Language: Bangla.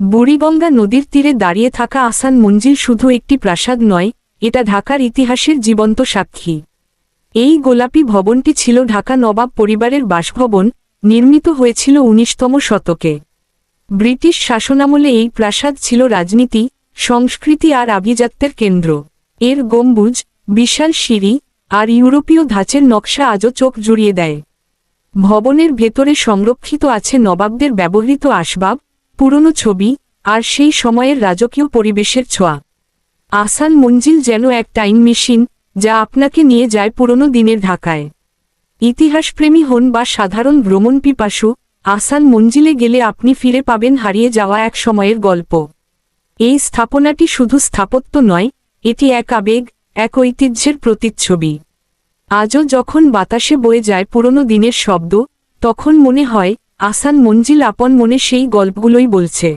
বুড়িগঙ্গা নদীর তীরে দাঁড়িয়ে থাকা আসান মঞ্জিল শুধু একটি প্রাসাদ নয়, এটা ঢাকার ইতিহাসের জীবন্ত সাক্ষী। এই গোলাপি ভবনটি ছিল ঢাকা নবাব পরিবারের বাসভবন, নির্মিত হয়েছিল উনিশতম শতকে। ব্রিটিশ শাসনামলে এই প্রাসাদ ছিল রাজনীতি, সংস্কৃতি আর আভিজাত্যের কেন্দ্র। এর গম্বুজ, বিশাল সিঁড়ি আর ইউরোপীয় ধাঁচের নকশা আজও চোখ জুড়িয়ে দেয়। ভবনের ভেতরে সংরক্ষিত আছে নবাবদের ব্যবহৃত আসবাব পুরনো ছবি, আর সেই সময়ের রাজকীয় পরিবেশের ছোঁয়া। আসান মঞ্জিল যেন এক টাইম মেশিন, যা আপনাকে নিয়ে যায় পুরনো দিনের ঢাকায়। ইতিহাসপ্রেমী হন বা সাধারণ ভ্রমণ পিপাসু আসান মঞ্জিলে গেলে আপনি ফিরে পাবেন হারিয়ে যাওয়া এক সময়ের গল্প। এই স্থাপনাটি শুধু স্থাপত্য নয়, এটি এক আবেগ, এক ঐতিহ্যের প্রতিচ্ছবি। আজও যখন বাতাসে বয়ে যায় পুরনো দিনের শব্দ, তখন মনে হয় আসান মঞ্জিল আপন মনে সেই গল্পগুলোই বলছে।